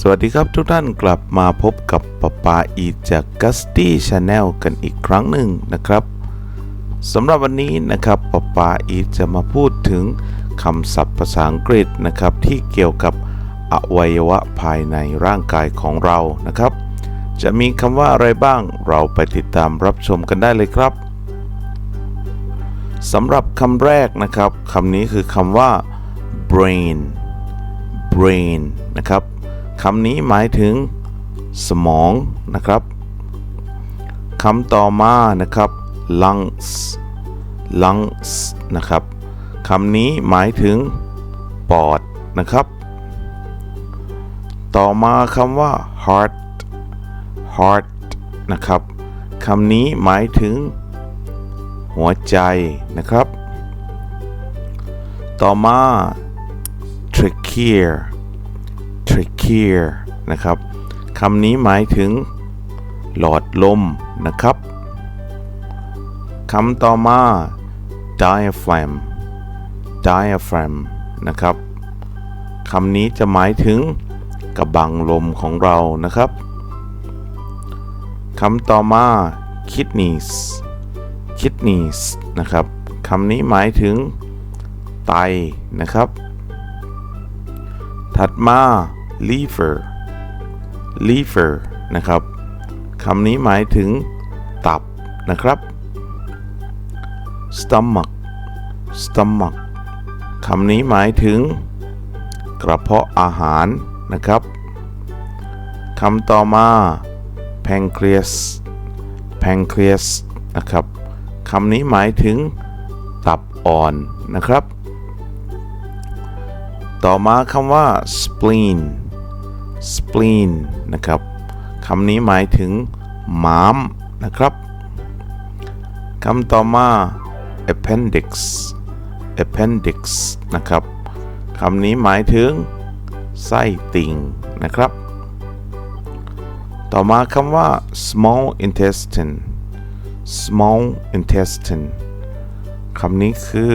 สวัสดีครับทุกท่านกลับมาพบกับปปาอีจากกัสตี้ชาแนลกันอีกครั้งหนึ่งนะครับสำหรับวันนี้นะครับปปาอีจะมาพูดถึงคำศัพท์ภาษาอังกฤษนะครับที่เกี่ยวกับอวัยวะภายในร่างกายของเรานะครับ จะมีคำว่าอะไรบ้างเราไปติดตามรับชมกันได้เลยครับสำหรับคำแรกนะครับคำนี้คือคำว่า brain brain นะครับ คำนี้หมายถึงสมองนะครับคำต่อมานะครับ lungs lungs นะครับคำนี้หมายถึงปอดนะครับ ต่อมาคำว่า heart heart นะครับคำนี้หมายถึงหัวใจนะครับ ต่อมา trachea trachea นะครับคำนี้หมายถึงหลอดลมนะครับคำต่อมา diaphragm diaphragm นะครับคำนี้จะหมายถึงกระบังลมของเรานะครับคำต่อมา kidneys kidneys นะครับคำนี้หมายถึงไตนะครับ ถัดมา liver liver นะครับคำนี้หมายถึงตับนะครับ stomach stomach คำนี้หมายถึง กระเพาะอาหารนะครับคำต่อมา pancreas pancreas นะครับคำนี้หมายถึง ตับอ่อนนะครับ ต่อมาคำว่า spleen spleen นะครับคำนี้หมายถึงม้ามนะครับคำต่อมา appendix appendix นะครับคำนี้หมายถึงไส้ติ่งนะครับ ต่อมาคำว่า small intestine small intestine คำนี้คือ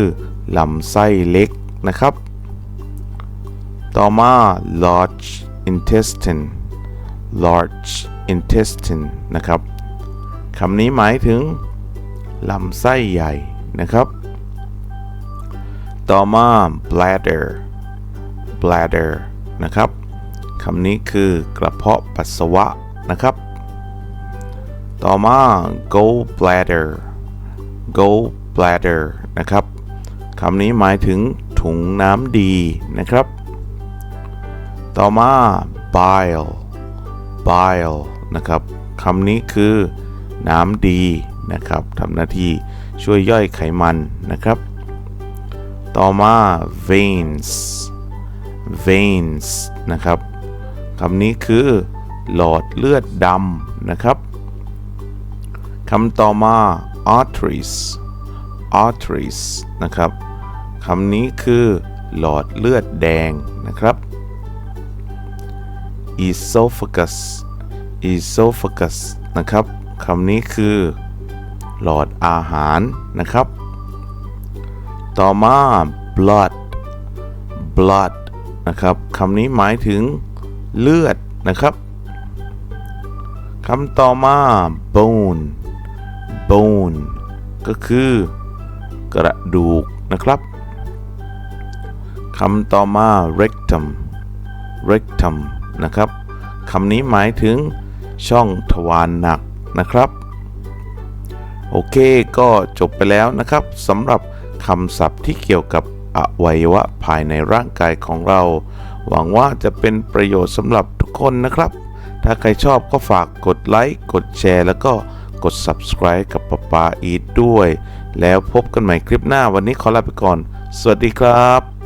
ลำไส้เล็กนะครับ ต่อมา large intestine large intestine นะครับคำนี้หมายถึงลำไส้ใหญ่นะครับ ต่อมา bladder bladder นะครับคำนี้คือกระเพาะปัสสาวะนะครับ ต่อมา gall bladder gall bladder นะครับคำนี้หมายถึงถุงน้ำดีนะครับ ต่อมา bile bile นะครับคำนี้คือน้ำดีนะครับทำหน้าที่ช่วยย่อยไขมันนะครับ ต่อมา veins veins นะครับคำนี้คือหลอดเลือดดำนะครับคำต่อมา arteries arteries นะครับคำนี้คือหลอดเลือดแดงนะครับ esophagus esophagus นะครับคำนี้คือ หลอดอาหารนะครับ ต่อมา blood blood นะครับคำนี้หมายถึงเลือดนะครับคำต่อมา bone bone ก็คือกระดูกนะครับคำต่อมา rectum rectum นะครับคำนี้หมายถึงช่องทวารหนักนะครับ โอเคก็จบไปแล้วนะครับสำหรับคำศัพท์ที่เกี่ยวกับอวัยวะภายในร่างกายของเรา หวังว่าจะเป็นประโยชน์สำหรับทุกคนนะครับ ถ้าใครชอบก็ฝากกดไลค์กดแชร์ แล้วก็กด subscribe กับปาปาอีทด้วย แล้วพบกันใหม่คลิปหน้าวันนี้ขอลาไปก่อน สวัสดีครับ